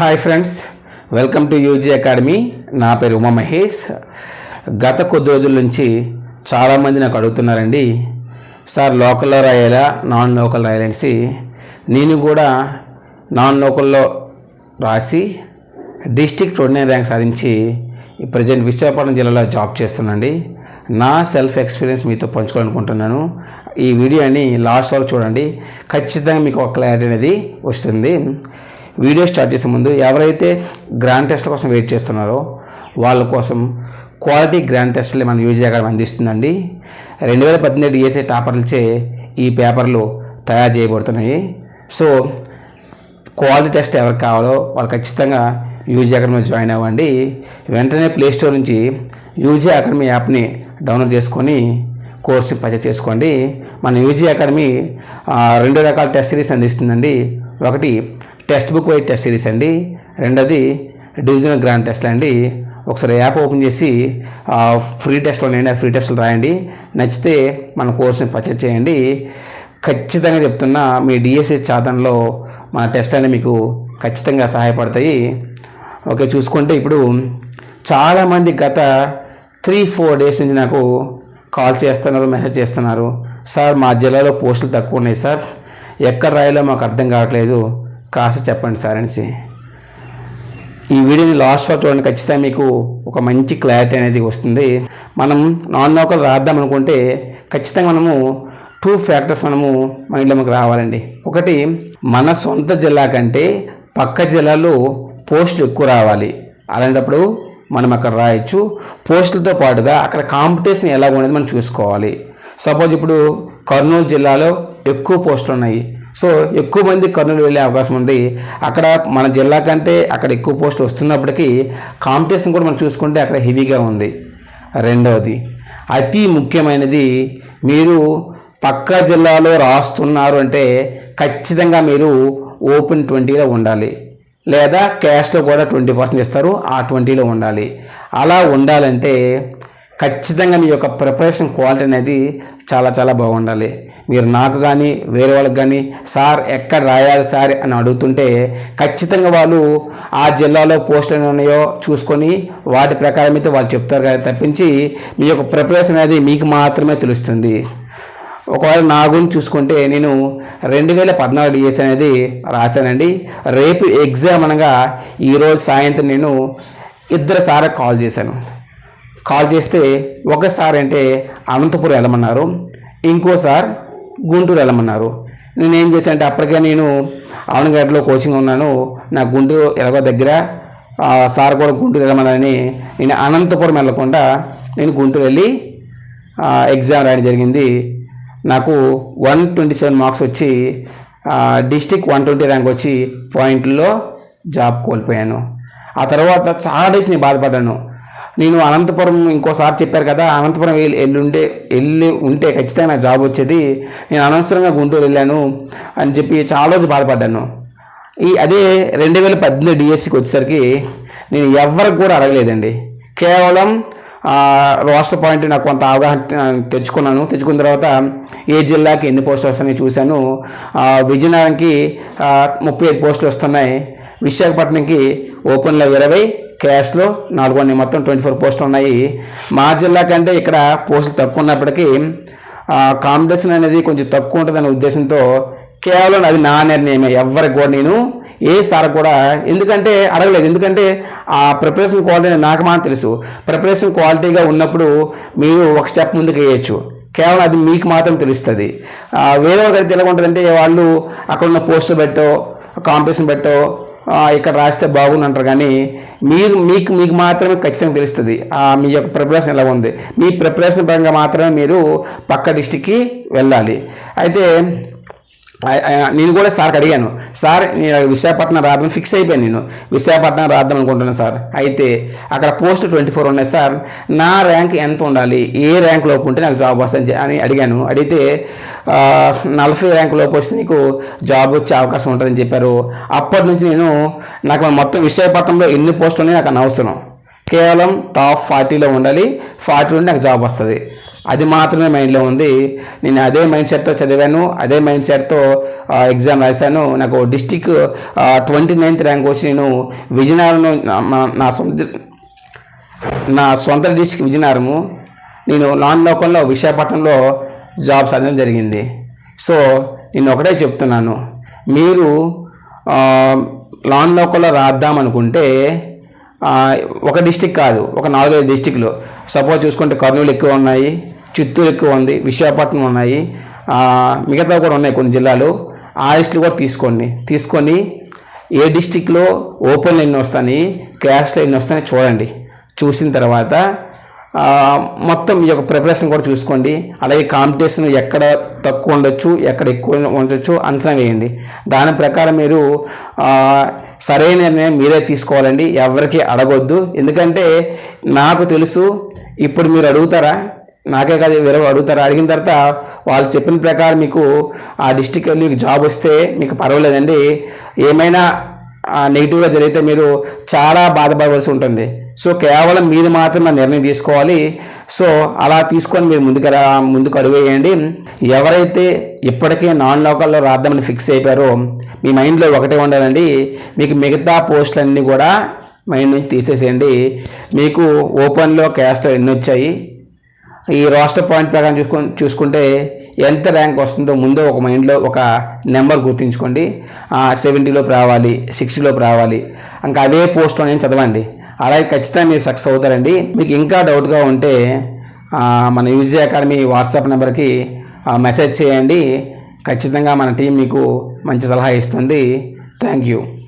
Hi friends welcome to UG academy నా పేరు ఉమా మహేష్. గత కొద్ది రోజుల నుంచి చాలామంది నాకు అడుగుతున్నారండి సార్ లోకల్లో రాయాలా నాన్ లోకల్ రాయాలనేసి. నేను కూడా నాన్ లోకల్లో రాసి డిస్టిక్ ట్వంటీ నైన్ ర్యాంక్ సాధించి ప్రజెంట్ విశాఖపట్నం జిల్లాలో జాబ్ చేస్తున్నానండి. నా సెల్ఫ్ ఎక్స్పీరియన్స్ మీతో పంచుకోవాలనుకుంటున్నాను. ఈ వీడియోని లాస్ట్ వరకు చూడండి. ఖచ్చితంగా మీకు ఒక క్లారిటీ అనేది వస్తుంది. వీడియో స్టార్ట్ చేసే ముందు ఎవరైతే గ్రాండ్ టెస్ట్ కోసం వెయిట్ చేస్తున్నారో వాళ్ళ కోసం క్వాలిటీ గ్రాండ్ టెస్ట్లు మన యూజ్ అకాడమీ అందిస్తుందండి. రెండు వేల పద్దెనిమిది డిఎస్ఏ టాపర్లచే ఈ పేపర్లు తయారు చేయబడుతున్నాయి. సో క్వాలిటీ టెస్ట్ ఎవరికి కావాలో వాళ్ళు ఖచ్చితంగా యూజీ అకాడమీ జాయిన్ అవ్వండి. వెంటనే ప్లే స్టోర్ నుంచి యూజీ అకాడమీ యాప్ని డౌన్లోడ్ చేసుకొని కోర్సు పర్చేజ్ చేసుకోండి. మన యూజీ అకాడమీ రెండు రకాల టెస్ట్ సిరీస్ అందిస్తుందండి. ఒకటి text book white test series అండి. రెండోది డివిజనల్ గ్రాండ్ టెస్ట్ అండి ఒకసారి యాప్ ఓపెన్ చేసి ఫ్రీ టెస్ట్లు ఉన్నాయండి ఆ ఫ్రీ టెస్ట్లు రాయండి. నచ్చితే మన కోర్స్ని పర్చేజ్ చేయండి. ఖచ్చితంగా చెప్తున్నా మీ డిఎస్సి సాధనలో మన టెస్ట్ అనేది మీకు ఖచ్చితంగా సహాయపడతాయి. ఓకే చూసుకుంటే ఇప్పుడు చాలామంది గత త్రీ ఫోర్ డేస్ నుంచి నాకు కాల్ చేస్తున్నారు మెసేజ్ చేస్తున్నారు. సార్ మా జిల్లాలో పోస్టులు తక్కువ ఉన్నాయి సార్. ఎక్కడ రాయాలో మాకు అర్థం కావట్లేదు. కాస్త చెప్పండి సార్ అనేసి. ఈ వీడియోని లాస్ట్ వరకు చూడండి. ఖచ్చితంగా మీకు ఒక మంచి క్లారిటీ అనేది వస్తుంది. మనం నాన్ లోకల్ రాద్దాం అనుకుంటే ఖచ్చితంగా మనము టూ ఫ్యాక్టర్స్ మనము మైండ్లో మనకు రావాలండి. ఒకటి మన సొంత జిల్లా కంటే పక్క జిల్లాలో పోస్టులు ఎక్కువ రావాలి. అలాంటప్పుడు మనం అక్కడ రాయొచ్చు. పోస్టులతో పాటుగా అక్కడ కాంపిటీషన్ ఎలా ఉండేది మనం చూసుకోవాలి. సపోజ్ ఇప్పుడు కర్నూలు జిల్లాలో ఎక్కువ పోస్టులు ఉన్నాయి. సో ఎక్కువ మంది కర్నూలు వెళ్ళే అవకాశం ఉంది. అక్కడ మన జిల్లా కంటే అక్కడ ఎక్కువ పోస్టులు వస్తున్నప్పటికీ కాంపిటీషన్ కూడా మనం చూసుకుంటే అక్కడ హెవీగా ఉంది. రెండవది అతి ముఖ్యమైనది మీరు పక్క జిల్లాలో రాస్తున్నారు అంటే ఖచ్చితంగా మీరు ఓపెన్ ట్వంటీలో ఉండాలి. లేదా క్యాష్లో కూడా ట్వంటీ పర్సెంట్ ఇస్తారు ఆ ట్వంటీలో ఉండాలి. అలా ఉండాలంటే ఖచ్చితంగా మీ యొక్క ప్రిపరేషన్ క్వాలిటీ అనేది చాలా చాలా బాగుండాలి. మీరు నాకు కానీ వేరే వాళ్ళకి కానీ సార్ ఎక్కడ రాయాలి సార్? అని అడుగుతుంటే ఖచ్చితంగా వాళ్ళు ఆ జిల్లాలో పోస్టులు ఉన్నాయో చూసుకొని వాటి ప్రకారం అయితే వాళ్ళు చెప్తారు కదా తప్పించి మీ యొక్క ప్రిపరేషన్ అనేది మీకు మాత్రమే తెలుస్తుంది. ఒకవేళ నా గురించి చూసుకుంటే నేను రెండు వేల పద్నాలుగు డిఎస్ అనేది రాశానండి. రేపు ఎగ్జామ్ అనగా ఈరోజు సాయంత్రం నేను ఇద్దరు సార్ కాల్ చేశాను. కాల్ చేస్తే ఒకసారి అంటే అనంతపురం వెళ్ళమన్నారు. ఇంకోసారి గుంటూరు వెళ్ళమన్నారు. నేనేం చేశాను అంటే అప్పటికే నేను అవనగడ్డలో కోచింగ్ ఉన్నాను. నా గుంటూరు ఎలాగో దగ్గర సార్ కూడా గుంటూరు వెళ్ళమన్నారని నేను అనంతపురం వెళ్ళకుండా నేను గుంటూరు వెళ్ళి ఎగ్జామ్ రాయడం జరిగింది. నాకు వన్ ట్వంటీ సెవెన్ మార్క్స్ వచ్చి డిస్టిక్ వన్ ట్వంటీ ర్యాంక్ వచ్చి పాయింట్లో జాబ్ కోల్పోయాను. ఆ తర్వాత చాలా డేస్ నేను బాధపడ్డాను. నేను అనంతపురం ఇంకోసారి చెప్పారు కదా అనంతపురం వెళ్ళి వెళ్ళుండే వెళ్ళి ఉంటే ఖచ్చితంగా నాకు జాబ్ వచ్చేది. నేను అనవసరంగా గుంటూరు వెళ్ళాను అని చెప్పి చాలా రోజు బాధపడ్డాను. ఈ అదే రెండు వేల పద్దెనిమిది డిఎస్సికి వచ్చేసరికి నేను ఎవరికి కూడా అడగలేదండి. కేవలం రోస్టర్ రాష్ట్ర పాయింట్ నాకు కొంత అవగాహన తెచ్చుకున్నాను. తెచ్చుకున్న తర్వాత ఏ జిల్లాకి ఎన్ని పోస్టులు వస్తున్నాయి చూశాను. విజయనగరంకి ముప్పై ఐదు పోస్టులు వస్తున్నాయి. విశాఖపట్నంకి ఓపెన్లో ఇరవై క్యాస్ట్లో నాలుగు మొత్తం ట్వంటీ ఫోర్ పోస్టులు ఉన్నాయి. మా జిల్లా కంటే ఇక్కడ పోస్టులు తక్కువ ఉన్నప్పటికీ కాంపిటీషన్ అనేది కొంచెం తక్కువ ఉంటుందనే ఉద్దేశంతో కేవలం అది నా నిర్ణయమే. ఎవరికి కూడా నేను ఏ సార్ కూడా ఎందుకంటే అడగలేదు. ఎందుకంటే ఆ ప్రిపరేషన్ క్వాలిటీ నాకు మాత్రం తెలుసు. ప్రిపరేషన్ క్వాలిటీగా ఉన్నప్పుడు మీరు ఒక స్టెప్ ముందుకు వేయచ్చు. కేవలం అది మీకు మాత్రం తెలుస్తుంది. వేరే వాళ్ళకి ఎలా ఉంటుందంటే వాళ్ళు అక్కడ ఉన్న పోస్టులు పెట్టో కాంపిటీషన్ పెట్టో ఇక్కడ రాస్తే బాగుంది అంటారు కానీ మీరు మీకు మీకు మాత్రమే ఖచ్చితంగా తెలుస్తుంది. మీ యొక్క ప్రిపరేషన్ ఎలా ఉంది. మీ ప్రిపరేషన్ పరంగా మాత్రమే మీరు పక్క డిస్టిక్కి వెళ్ళాలి. అయితే నేను కూడా సార్కి అడిగాను సార్ నేను విశాఖపట్నం రాద్దాం ఫిక్స్ అయిపోయాను నేను. విశాఖపట్నం రాద్దాం అనుకుంటున్నాను సార్. అయితే అక్కడ పోస్ట్ ట్వంటీ ఫోర్ ఉన్నాయి సార్. నా ర్యాంక్ ఎంత ఉండాలి? ఏ ర్యాంక్ లోపు ఉంటే నాకు జాబ్ వస్తుంది అని అడిగాను. అడిగితే నలభై ర్యాంక్ లోపు వస్తే నీకు జాబ్ వచ్చే అవకాశం ఉంటుందని చెప్పారు. అప్పటి నుంచి నేను నాకు మొత్తం విశాఖపట్నంలో ఎన్ని పోస్టులు ఉన్నాయి నాకు అనవసరం. కేవలం టాప్ ఫార్టీలో ఉండాలి. ఫార్టీ ఉంటే నాకు జాబ్ వస్తుంది. అది మాత్రమే మైండ్లో ఉంది. నేను అదే మైండ్ సెట్తో చదివాను అదే మైండ్ సెట్తో ఎగ్జామ్ రాశాను. నాకు డిస్టిక్ ట్వంటీ నైన్త్ ర్యాంక్ వచ్చి నేను విజయనగరం నా- నా సొంత నా సొంత డిస్టిక్ విజయనగరము. నేను నాన్ లోకల్లో విశాఖపట్నంలో జాబ్ సాధన జరిగింది. సో నేను ఒకటే చెప్తున్నాను. మీరు లాన్ లోకల్లో రాద్దామనుకుంటే ఒక డిస్టిక్ కాదు ఒక నాలుగైదు డిస్టిక్లు సపోజ్ చూసుకుంటే కర్నూలు ఎక్కువ ఉన్నాయి. చిత్తూరు ఎక్కువ ఉంది విశాఖపట్నం ఉన్నాయి. మిగతా కూడా ఉన్నాయి కొన్ని జిల్లాలు. ఆ లిస్టులు కూడా తీసుకోండి. తీసుకొని ఏ డిస్టిక్లో ఓపెన్ ఎన్ని వస్తాయి క్యాష్లో ఎన్ని వస్తాయని చూడండి. చూసిన తర్వాత మొత్తం ఈ యొక్క ప్రిపరేషన్ కూడా చూసుకోండి. అలాగే కాంపిటీషన్ ఎక్కడ తక్కువ ఉండొచ్చు ఎక్కడ ఎక్కువ ఉండొచ్చు అంచనా వేయండి. దాని ప్రకారం మీరు సరైన నిర్ణయం మీరే తీసుకోవాలండి. ఎవరికి అడగొద్దు. ఎందుకంటే నాకు తెలుసు ఇప్పుడు మీరు అడుగుతారా? నాకే కాదు వేరే అడుగుతారు. అడిగిన తర్వాత వాళ్ళు చెప్పిన ప్రకారం మీకు ఆ డిస్టిక్ వెళ్ళి మీకు జాబ్ వస్తే మీకు పర్వాలేదండి. ఏమైనా నెగిటివ్గా జరిగితే మీరు చాలా బాధపడవలసి ఉంటుంది. సో కేవలం మీరు మాత్రమే నిర్ణయం తీసుకోవాలి. సో అలా తీసుకొని మీరు ముందుకు రా- ముందుకు అడుగువేయండి ఎవరైతే ఇప్పటికే నాన్ లోకల్లో రాద్దామని ఫిక్స్ అయిపోయారో మీ మైండ్లో ఒకటే ఉండాలండి. మీకు మిగతా పోస్టులన్నీ కూడా మైండ్ నుంచి తీసేసేయండి. మీకు ఓపెన్లో క్యాస్ట్లో ఎన్ని వచ్చాయి? ఈ రోస్టర్ పాయింట్ ప్రకారం చూసుకొని చూసుకుంటే ఎంత ర్యాంక్ వస్తుందో ముందు ఒక మైండ్లో ఒక నెంబర్ గుర్తుంచుకోండి. సెవెంటీలోపు రావాలి సిక్స్టీలోపు రావాలి. ఇంకా అదే పోస్ట్ నేను చదవండి. అలాగే ఖచ్చితంగా మీరు సక్సెస్ అవుతారండి. మీకు ఇంకా డౌట్గా ఉంటే మన యూజీ అకాడమీ వాట్సాప్ నెంబర్కి మెసేజ్ చేయండి. ఖచ్చితంగా మన టీం మీకు మంచి సలహా ఇస్తుంది. Thank you